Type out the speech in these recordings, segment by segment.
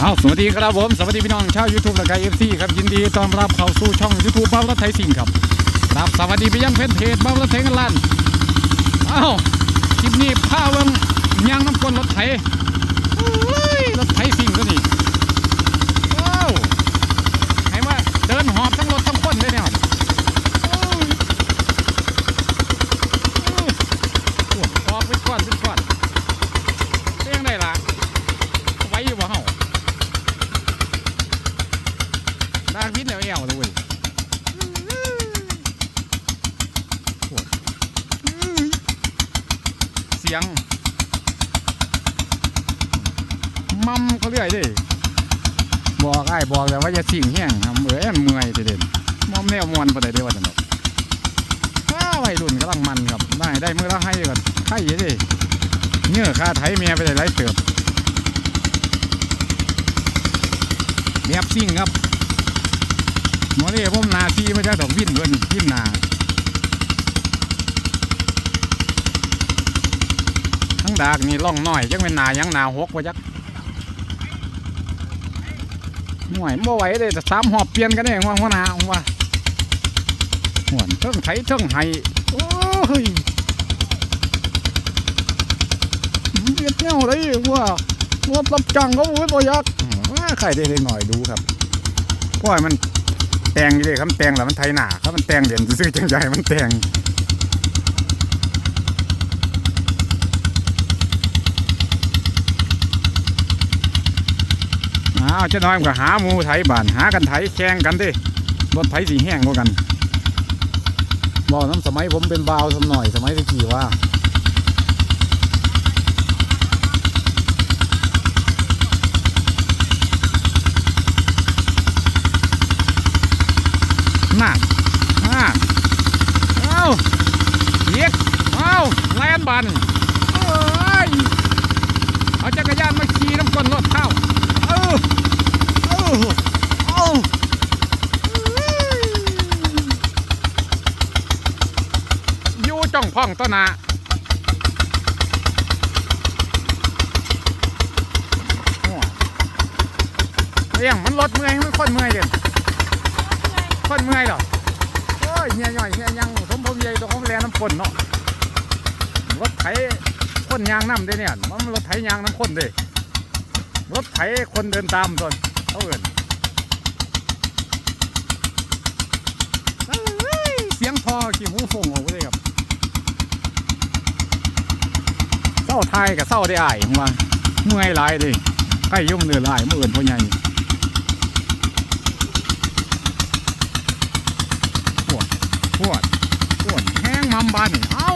เอาสวัสดีครับผม สวัสดีพี่น้องชาวยูทูบและกายเอฟซีครับยินดีต้อนรับเข้าสู่ช่องยูทูบบ้ารถไทยสิงครับครับสวัสดีไปยังเพจเพจบ้ารถไทยกันลันเอ้าคลิปนี้พาเบิ่งยางน้ำกลรถไทยรถไถสิงห์ตัวนี้ว้าวให้ว่าเดินหอบทั้งรถทั้งคนเลยเนี่ยโอ้ยโอ้ยโอ้ยออกไปก่อนไปก่อนเป็นยังไงล่ะไว้อยู่บ่เฮา ดางพิษแล้วเอวเลยเว้ยโอ้ยเสียง มัมเขาเรื่อยดิบอกไอ้ายบอกแล้วว่าอย่าสิ่งแห้งทำเอ้ยมันเมื่อยเด่นมอมแนวมวนไปได้เดียวจังหวะว้าวัยรุ่นกำลังมันครับได้ได้มือละให้ก่อนให้เยอะดิเนื้อคาไถเมียไปได้ไรเติบเมียบซิ่งครับ หมอนี่ผมนาทีไม่ใช่ดอกวิ่นด้วยนี่วินนาทั้งดากนี่ล่องน้อยจังเป็นนายังนาหกว่าจักหน่วยบ่ไหวเลยแต่สามหอบเปลี่ยนกันเองว่าหัวนาผมว่าหวนเทิงไถเทิงไห้โอ้ยเบียดเงี้ยวเลยว่ารถรับจ้างเขาอุ้ยบ่ยักว่าใครได้เล็กหน่อยดูครับเพราะว่ามัน แตงอยู่เลยครับแตงแล้วมันไทยหนาครับมันแตงเหรียญซื้อจังใจมันแตงอ้าวเจะน้อยมันก็หาหมูไทยบ้านหากันไทยแข่งกันดิรถไทยสีแห้งกว่ากันบอกน้ำสมัยผมเป็นบาวสมหน่อยสมัยตะกี้ว่า น่าน่าเอ้าเรียกเอ้าแลนบันเอ้ยเอาจักรยานมาขี่น้ำก้นรถเข้าเออเออเอาอยู่จ้องพ่องต้นนาโอ้เลี้ยงมันรถเมื่อยมันคนเมื่อยเด่น คนเมื่อยหรอโอ้ยเฮียหน่อยเฮียยังสมผมใหญ่ตัวของแลน้ำคนเนาะรถไถคนยางน้ำเด้เนี่ยมันรถไถยางน้ำคนเด้รถไถคนเดินตามส่วนเขาเอินเอ้ยเสียงพอกี่หูฟงออกเลยครับเศร้าไทยกับเศร้าได้อายมาเมื่อยหลายเลยใกล้ยุ่งเดือดหลายเมื่อเอินพ่อใหญ่ ปวด ปวดแห้งมัมบานเอ้า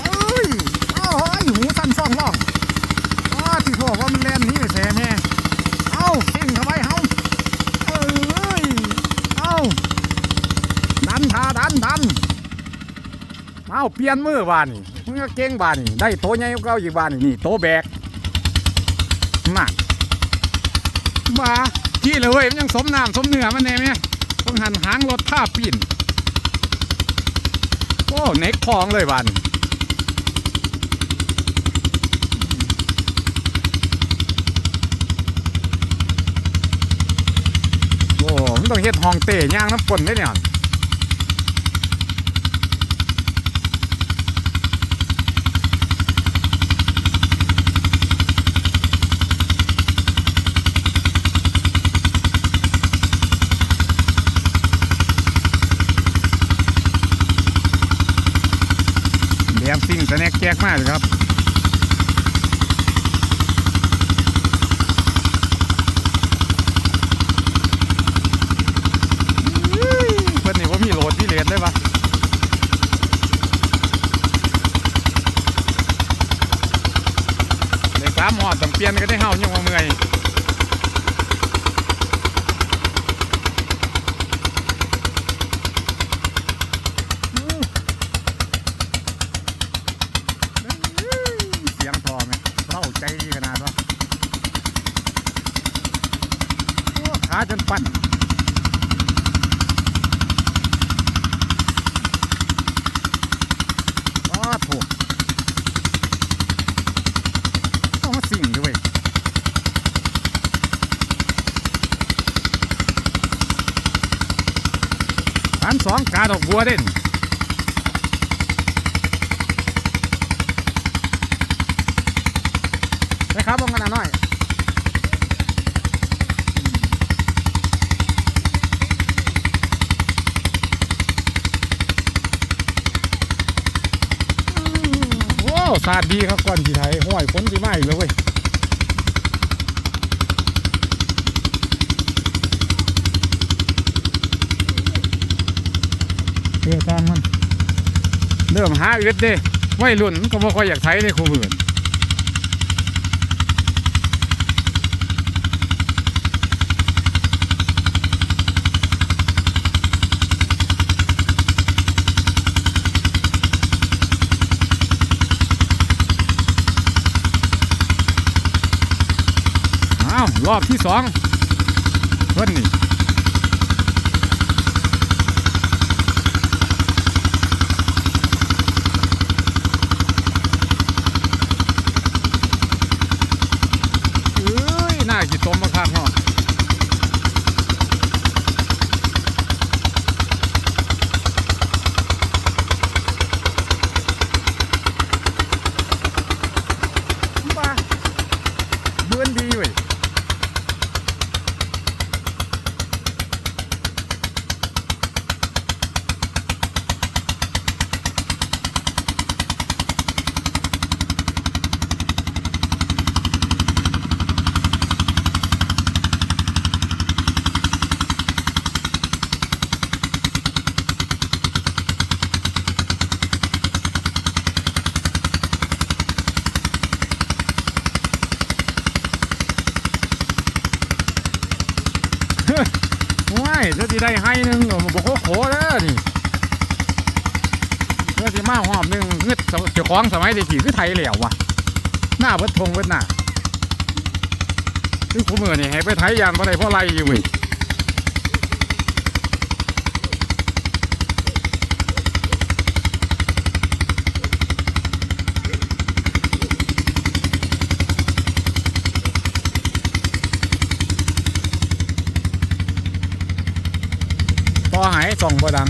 เอ้ยเอ้าเฮ้ยหูตันซ่องร่องอ้าที่พ่อว่ามันแล่นนี้ไปแซ่แม่เอ้าเก่งเข้าไปเฮาเอ้ยเอ้าดันทาดันดันเอ้าเปลี่ยนมือบานนี่มึงก็เก่งบานนี่ได้โตใหญ่กว่าเก่าอีกบานนี่นี่โตแบกมามาขี้เลยเว้ยมันยังสมน้ำสมเนื้อมันแน่ไหมต้องหันหางรถท่าปีน โอ้เน็กคลองเลยวัน โอ้มันต้องเฮ็ดห้องเตะย่างน้ำฝนได้เนี่ย มซิ่งสแน็คแจกมากเลยครับเพื่อนนี่ว่ามีโหลดที่เลนได้ปะในสามหอดต้องเปลี่ยนก็ได้เฮายังว่าเมื่อยาจนปั่นอ้าถูกต้องมาสิ่งด้วยอันสองกาดอกบัวเด่นนะครับลงกันหน่อย โอ้สาดดีครับก่อนสีไทยห้วยฝนสีมาอีกแล้วเว้ยเพื่อตามมันเริ่มหาอีกเด้ไม่รุ่นมันก็บ่ค่อยอยากใช้ในคู่มืออ้าว รอบที่สองเพื่อนนี่ เอ้ย น่ากินต้มมากครับเนาะบ้าเบือนดีเว้ย ว้ายเธอที่ได้ให้หนึงเอาบอกว่าโขแล้วนี่เดี๋ยวสิมาหอมหนึงเงึดเจ้าของสมัยเด็กขี่คือไทยเหล้ววะหน้าเบิดทงเบิดหน้าคือคู่มือนี่ให้ไปไทยยานบ่ได้เพราะไรอยู่เว้ย อหายส่องบ่ดัง